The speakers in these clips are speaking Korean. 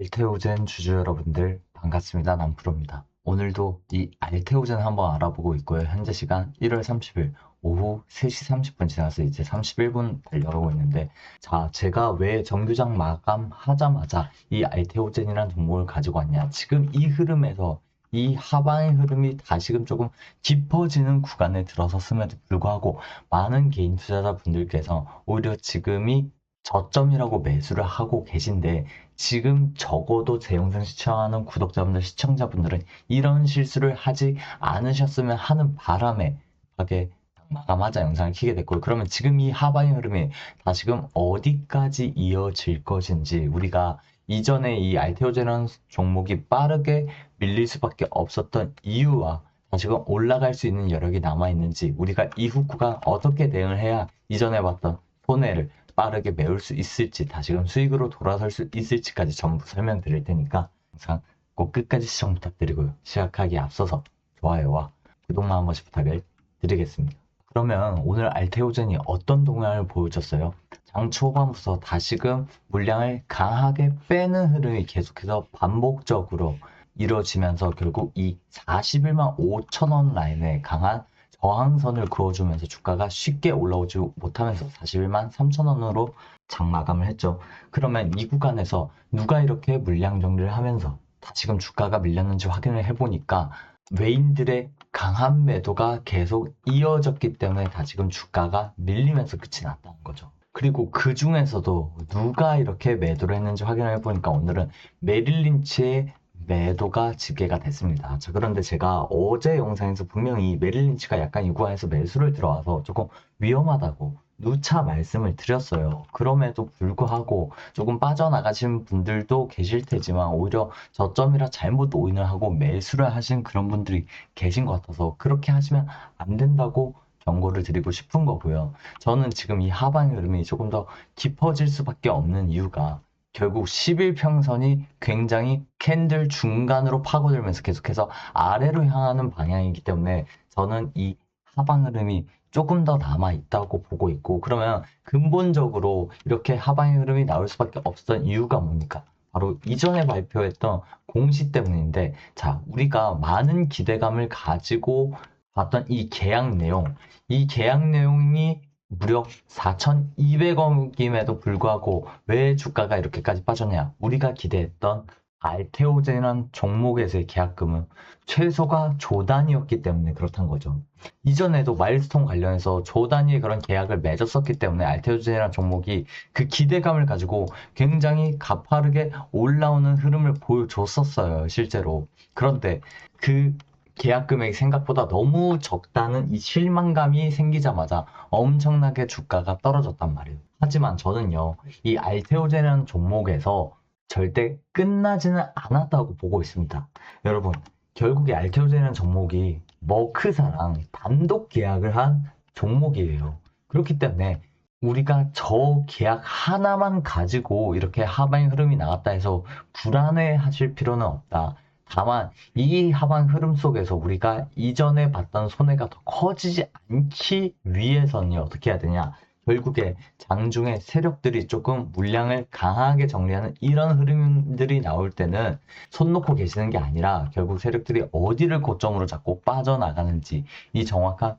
알테오젠 주주 여러분들 반갑습니다. 남프로입니다. 오늘도 이 알테오젠 한번 알아보고 있고요. 현재 시간 1월 30일 오후 3시 30분 지나서 이제 31분 달려가고 있는데 자 제가 왜 정규장 마감하자마자 이 알테오젠이라는 종목을 가지고 왔냐 지금 이 흐름에서 이 하방의 흐름이 다시금 조금 깊어지는 구간에 들어섰음에도 불구하고 많은 개인 투자자분들께서 오히려 지금이 저점이라고 매수를 하고 계신데 지금 적어도 제 영상 시청하는 구독자분들, 시청자분들은 이런 실수를 하지 않으셨으면 하는 바람에 하게 마감하자 영상을 키게 됐고요. 그러면 지금 이 하방의 흐름이 다시금 어디까지 이어질 것인지 우리가 이전에 이 알테오제라는 종목이 빠르게 밀릴 수밖에 없었던 이유와 다시금 올라갈 수 있는 여력이 남아 있는지 우리가 이후 구간 어떻게 대응을 해야 이전에 봤던 손해를 빠르게 메울 수 있을지 다시금 수익으로 돌아설 수 있을지까지 전부 설명드릴 테니까 영상 꼭 끝까지 시청 부탁드리고요. 시작하기에 앞서서 좋아요와 구독만 한 번씩 부탁을 드리겠습니다. 그러면 오늘 알테오젠이 어떤 동향을 보여줬어요? 장 초반부터 다시금 물량을 강하게 빼는 흐름이 계속해서 반복적으로 이루어지면서 결국 이 41만 5천 원 라인에 강한 저항선을 그어주면서 주가가 쉽게 올라오지 못하면서 41만 3천 원으로 장 마감을 했죠. 그러면 이 구간에서 누가 이렇게 물량 정리를 하면서 다시금 주가가 밀렸는지 확인을 해보니까 외인들의 강한 매도가 계속 이어졌기 때문에 다시금 주가가 밀리면서 끝이 났다는 거죠. 그리고 그 중에서도 누가 이렇게 매도를 했는지 확인을 해보니까 오늘은 메릴린치의 매도가 집계가 됐습니다. 자, 그런데 제가 어제 영상에서 분명히 메릴린치가 약간 이 구간에서 매수를 들어와서 조금 위험하다고 누차 말씀을 드렸어요. 그럼에도 불구하고 조금 빠져나가신 분들도 계실 테지만 오히려 저점이라 잘못 오인을 하고 매수를 하신 그런 분들이 계신 것 같아서 그렇게 하시면 안 된다고 경고를 드리고 싶은 거고요. 저는 지금 이 하방 흐름이 조금 더 깊어질 수밖에 없는 이유가 결국 11평선이 굉장히 캔들 중간으로 파고들면서 계속해서 아래로 향하는 방향이기 때문에 저는 이 하방 흐름이 조금 더 남아 있다고 보고 있고 그러면 근본적으로 이렇게 하방의 흐름이 나올 수밖에 없었던 이유가 뭡니까? 바로 이전에 발표했던 공시 때문인데 자 우리가 많은 기대감을 가지고 봤던 이 계약 내용 이 계약 내용이 무려 4,200억임에도 불구하고 왜 주가가 이렇게까지 빠졌냐? 우리가 기대했던 알테오젠이란 종목에서의 계약금은 최소가 조 단위였기 때문에 그렇단 거죠. 이전에도 마일스톤 관련해서 조 단위의 그런 계약을 맺었었기 때문에 알테오젠이란 종목이 그 기대감을 가지고 굉장히 가파르게 올라오는 흐름을 보여줬었어요, 실제로. 그런데 그 계약 금액이 생각보다 너무 적다는 이 실망감이 생기자마자 엄청나게 주가가 떨어졌단 말이에요. 하지만 저는요, 이 알테오제라는 종목에서 절대 끝나지는 않았다고 보고 있습니다. 여러분, 결국에 알테오제라는 종목이 머크사랑 단독 계약을 한 종목이에요. 그렇기 때문에 우리가 저 계약 하나만 가지고 이렇게 하방의 흐름이 나갔다 해서 불안해 하실 필요는 없다. 다만 이 하방 흐름 속에서 우리가 이전에 봤던 손해가 더 커지지 않기 위해서는 어떻게 해야 되냐? 결국에 장중에 세력들이 조금 물량을 강하게 정리하는 이런 흐름들이 나올 때는 손 놓고 계시는 게 아니라 결국 세력들이 어디를 고점으로 잡고 빠져나가는지 이 정확한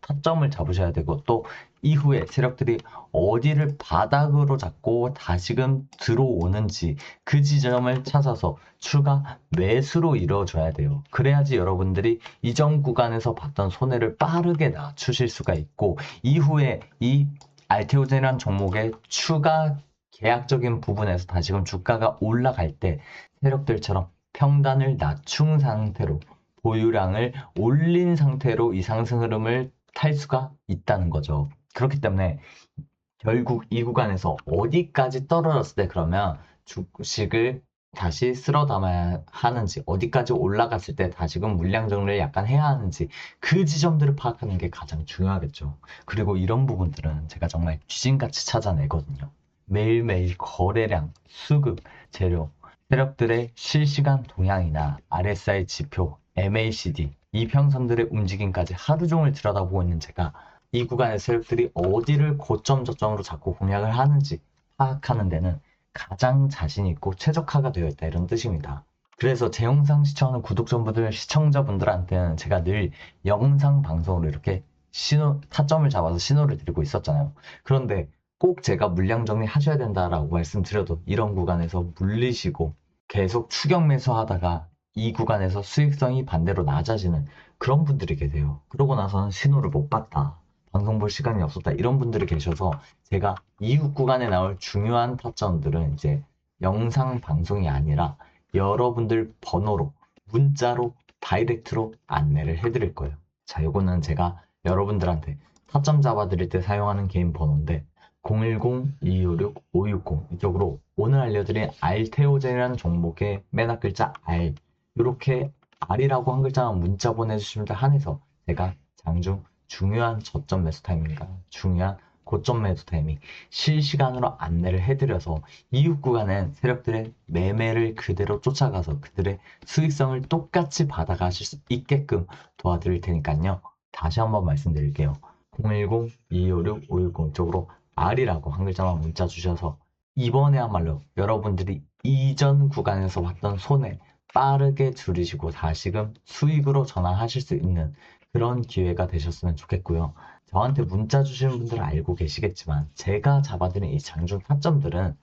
타점을 잡으셔야 되고 또 이후에 세력들이 어디를 바닥으로 잡고 다시금 들어오는지 그 지점을 찾아서 추가 매수로 이루어져야 돼요. 그래야지 여러분들이 이전 구간에서 봤던 손해를 빠르게 낮추실 수가 있고 이후에 이 알테오젠이라는 종목의 추가 계약적인 부분에서 다시금 주가가 올라갈 때 세력들처럼 평단을 낮춘 상태로 보유량을 올린 상태로 이 상승 흐름을 탈 수가 있다는 거죠. 그렇기 때문에 결국 이 구간에서 어디까지 떨어졌을 때 그러면 주식을 다시 쓸어 담아야 하는지 어디까지 올라갔을 때 다시금 물량 정리를 약간 해야 하는지 그 지점들을 파악하는 게 가장 중요하겠죠. 그리고 이런 부분들은 제가 정말 귀신같이 찾아내거든요. 매일매일 거래량, 수급, 재료, 세력들의 실시간 동향이나 RSI 지표, MACD, 이평선들의 움직임까지 하루 종일 들여다보고 있는 제가 이 구간의 세력들이 어디를 고점 저점으로 자꾸 공략을 하는지 파악하는 데는 가장 자신 있고 최적화가 되어 있다 이런 뜻입니다. 그래서 제 영상 시청하는 구독자분들, 시청자분들한테는 제가 늘 영상 방송으로 이렇게 신호, 타점을 잡아서 신호를 드리고 있었잖아요. 그런데 꼭 제가 물량 정리 하셔야 된다라고 말씀드려도 이런 구간에서 물리시고 계속 추격 매수하다가 이 구간에서 수익성이 반대로 낮아지는 그런 분들이 계세요. 그러고 나서는 신호를 못 봤다. 방송 볼 시간이 없었다. 이런 분들이 계셔서 제가 이후 구간에 나올 중요한 타점들은 이제 영상 방송이 아니라 여러분들 번호로 문자로 다이렉트로 안내를 해드릴 거예요. 자, 요거는 제가 여러분들한테 타점 잡아드릴 때 사용하는 개인 번호인데 010-256-560 이쪽으로 오늘 알려드린 알테오젠이라는 종목의 맨 앞 글자 R 이렇게 R이라고 한 글자만 문자 보내주시면 한해서 제가 장중 중요한 저점 매수 타이밍과 중요한 고점 매수 타이밍 실시간으로 안내를 해드려서 이후 구간은 세력들의 매매를 그대로 쫓아가서 그들의 수익성을 똑같이 받아가실 수 있게끔 도와드릴 테니까요. 다시 한번 말씀드릴게요. 010-256-560 쪽으로 R이라고 한 글자만 문자 주셔서 이번에야말로 여러분들이 이전 구간에서 봤던 손해 빠르게 줄이시고 다시금 수익으로 전환하실 수 있는 그런 기회가 되셨으면 좋겠고요. 저한테 문자 주시는 분들은 알고 계시겠지만 제가 잡아드린 이 장중 타점들은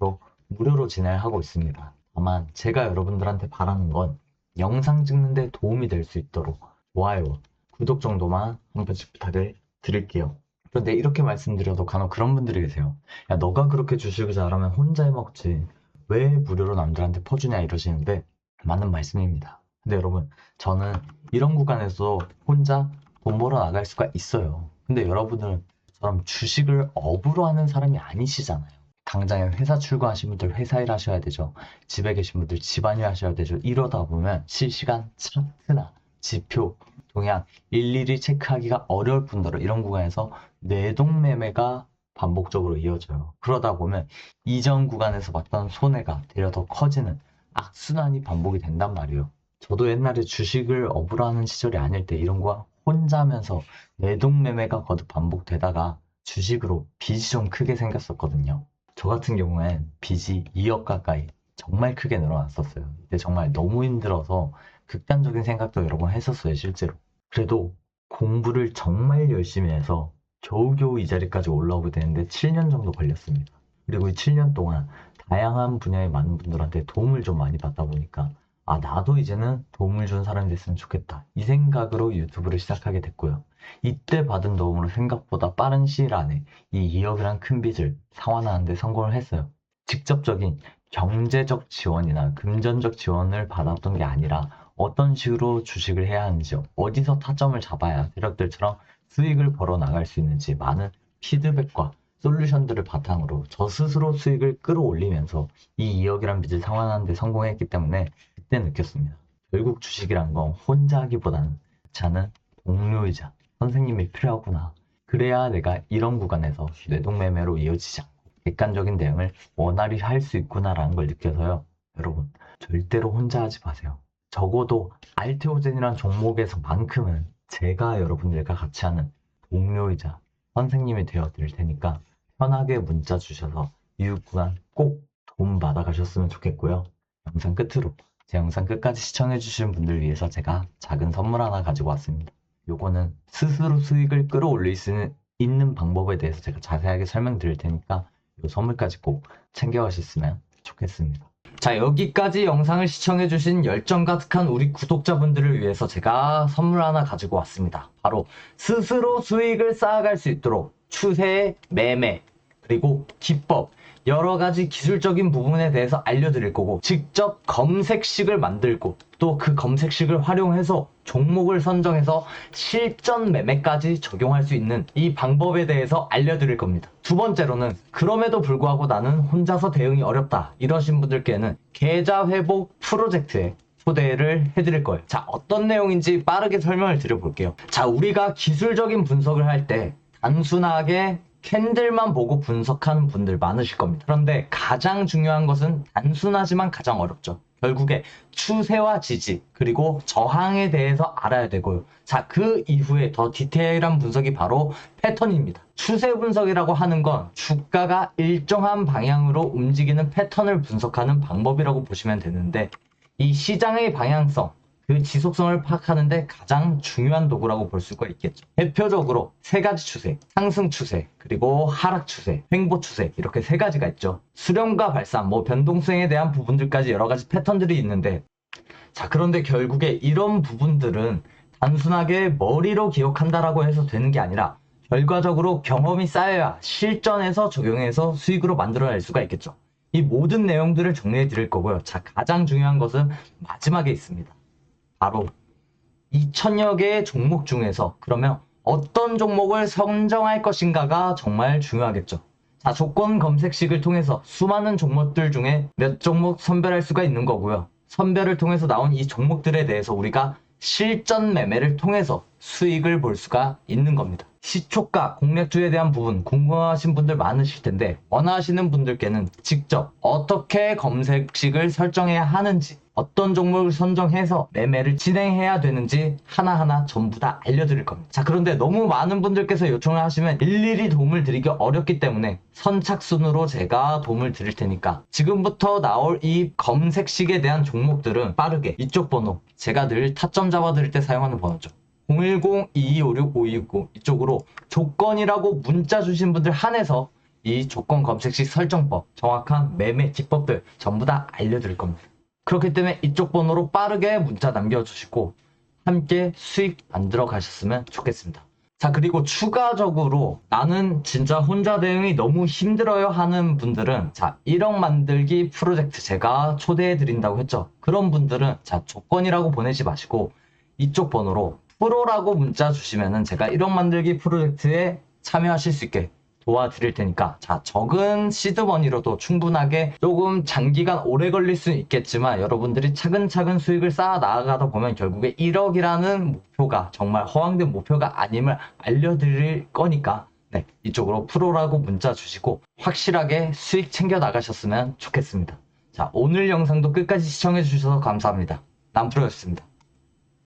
100% 무료로 진행하고 있습니다. 다만 제가 여러분들한테 바라는 건 영상 찍는데 도움이 될 수 있도록 좋아요, 구독 정도만 한 번씩 부탁을 드릴게요. 그런데 이렇게 말씀드려도 간혹 그런 분들이 계세요. 야, 너가 그렇게 주식을 잘하면 혼자 해먹지. 왜 무료로 남들한테 퍼주냐 이러시는데 맞는 말씀입니다. 근데 여러분, 저는 이런 구간에서 혼자 돈 벌어 나갈 수가 있어요. 근데 여러분은 저처럼 주식을 업으로 하는 사람이 아니시잖아요. 당장에 회사 출근하신 분들 회사 일 하셔야 되죠. 집에 계신 분들 집안일 하셔야 되죠. 이러다 보면 실시간 차트나 지표, 동향 일일이 체크하기가 어려울 뿐더러 이런 구간에서 뇌동매매가 반복적으로 이어져요. 그러다 보면 이전 구간에서 봤던 손해가 되려 더 커지는 악순환이 반복이 된단 말이에요. 저도 옛날에 주식을 업으로 하는 시절이 아닐 때 이런 거 혼자 하면서 내동매매가 거듭 반복되다가 주식으로 빚이 좀 크게 생겼었거든요. 저 같은 경우엔 빚이 2억 가까이 정말 크게 늘어났었어요. 근데 정말 너무 힘들어서 극단적인 생각도 여러 번 했었어요, 실제로. 그래도 공부를 정말 열심히 해서 겨우겨우 이 자리까지 올라오게 되는데 7년 정도 걸렸습니다. 그리고 이 7년 동안 다양한 분야의 많은 분들한테 도움을 좀 많이 받다 보니까 아, 나도 이제는 도움을 준 사람이 됐으면 좋겠다. 이 생각으로 유튜브를 시작하게 됐고요. 이때 받은 도움으로 생각보다 빠른 시일 안에 이 2억이란 큰 빚을 상환하는 데 성공을 했어요. 직접적인 경제적 지원이나 금전적 지원을 받았던 게 아니라 어떤 식으로 주식을 해야 하는지, 어디서 타점을 잡아야 세력들처럼 수익을 벌어 나갈 수 있는지 많은 피드백과 솔루션들을 바탕으로 저 스스로 수익을 끌어올리면서 이 2억이란 빚을 상환하는 데 성공했기 때문에 그때 느꼈습니다. 결국 주식이란 건 혼자 하기보다는 자는 동료이자 선생님이 필요하구나. 그래야 내가 이런 구간에서 뇌동매매로 이어지지 않고 객관적인 대응을 원활히 할 수 있구나라는 걸 느껴서요. 여러분, 절대로 혼자 하지 마세요. 적어도 알테오젠이라는 종목에서만큼은 제가 여러분들과 같이 하는 동료이자 선생님이 되어 드릴 테니까 편하게 문자 주셔서 이웃 구간 꼭 도움 받아 가셨으면 좋겠고요. 영상 끝으로 제 영상 끝까지 시청해 주신 분들 위해서 제가 작은 선물 하나 가지고 왔습니다. 요거는 스스로 수익을 끌어올릴 수 있는 방법에 대해서 제가 자세하게 설명드릴 테니까 이 선물까지 꼭 챙겨가셨으면 좋겠습니다. 자 여기까지 영상을 시청해주신 열정 가득한 우리 구독자분들을 위해서 제가 선물 하나 가지고 왔습니다. 바로 스스로 수익을 쌓아갈 수 있도록 추세, 매매, 그리고 기법 여러 가지 기술적인 부분에 대해서 알려드릴 거고 직접 검색식을 만들고 또 그 검색식을 활용해서 종목을 선정해서 실전 매매까지 적용할 수 있는 이 방법에 대해서 알려드릴 겁니다. 두 번째로는 그럼에도 불구하고 나는 혼자서 대응이 어렵다 이러신 분들께는 계좌 회복 프로젝트에 초대를 해드릴 거예요. 자, 어떤 내용인지 빠르게 설명을 드려볼게요. 자, 우리가 기술적인 분석을 할때 단순하게 캔들만 보고 분석하는 분들 많으실 겁니다. 그런데 가장 중요한 것은 단순하지만 가장 어렵죠. 결국에 추세와 지지 그리고 저항에 대해서 알아야 되고요. 자, 그 이후에 더 디테일한 분석이 바로 패턴입니다. 추세 분석이라고 하는 건 주가가 일정한 방향으로 움직이는 패턴을 분석하는 방법이라고 보시면 되는데 이 시장의 방향성 그 지속성을 파악하는데 가장 중요한 도구라고 볼 수가 있겠죠. 대표적으로 세 가지 추세, 상승 추세, 그리고 하락 추세, 횡보 추세 이렇게 세 가지가 있죠. 수렴과 발산, 뭐 변동성에 대한 부분들까지 여러 가지 패턴들이 있는데 자 그런데 결국에 이런 부분들은 단순하게 머리로 기억한다라고 해서 되는 게 아니라 결과적으로 경험이 쌓여야 실전에서 적용해서 수익으로 만들어낼 수가 있겠죠. 이 모든 내용들을 정리해 드릴 거고요. 자, 가장 중요한 것은 마지막에 있습니다. 바로 2천여 개의 종목 중에서 그러면 어떤 종목을 선정할 것인가가 정말 중요하겠죠. 자, 조건 검색식을 통해서 수많은 종목들 중에 몇 종목 선별할 수가 있는 거고요. 선별을 통해서 나온 이 종목들에 대해서 우리가 실전 매매를 통해서 수익을 볼 수가 있는 겁니다. 시초가, 공략주에 대한 부분 궁금하신 분들 많으실 텐데 원하시는 분들께는 직접 어떻게 검색식을 설정해야 하는지 어떤 종목을 선정해서 매매를 진행해야 되는지 하나하나 전부 다 알려드릴 겁니다. 자, 그런데 너무 많은 분들께서 요청을 하시면 일일이 도움을 드리기 어렵기 때문에 선착순으로 제가 도움을 드릴 테니까 지금부터 나올 이 검색식에 대한 종목들은 빠르게 이쪽 번호 제가 늘 타점 잡아드릴 때 사용하는 번호죠. 010-2256-5260 이쪽으로 조건이라고 문자 주신 분들 한해서 이 조건 검색식 설정법, 정확한 매매 기법들 전부 다 알려드릴 겁니다. 그렇기 때문에 이쪽 번호로 빠르게 문자 남겨주시고 함께 수익 만들어 가셨으면 좋겠습니다. 자, 그리고 추가적으로 나는 진짜 혼자 대응이 너무 힘들어요 하는 분들은 자, 1억 만들기 프로젝트 제가 초대해 드린다고 했죠. 그런 분들은 자, 조건이라고 보내지 마시고 이쪽 번호로 프로라고 문자 주시면은 제가 1억 만들기 프로젝트에 참여하실 수 있게 도와드릴 테니까. 자 적은 시드 머니로도 충분하게 조금 장기간 오래 걸릴 수는 있겠지만 여러분들이 차근차근 수익을 쌓아 나아가다 보면 결국에 1억이라는 목표가 정말 허황된 목표가 아님을 알려드릴 거니까 네 이쪽으로 프로라고 문자 주시고 확실하게 수익 챙겨 나가셨으면 좋겠습니다. 자 오늘 영상도 끝까지 시청해 주셔서 감사합니다. 남프로였습니다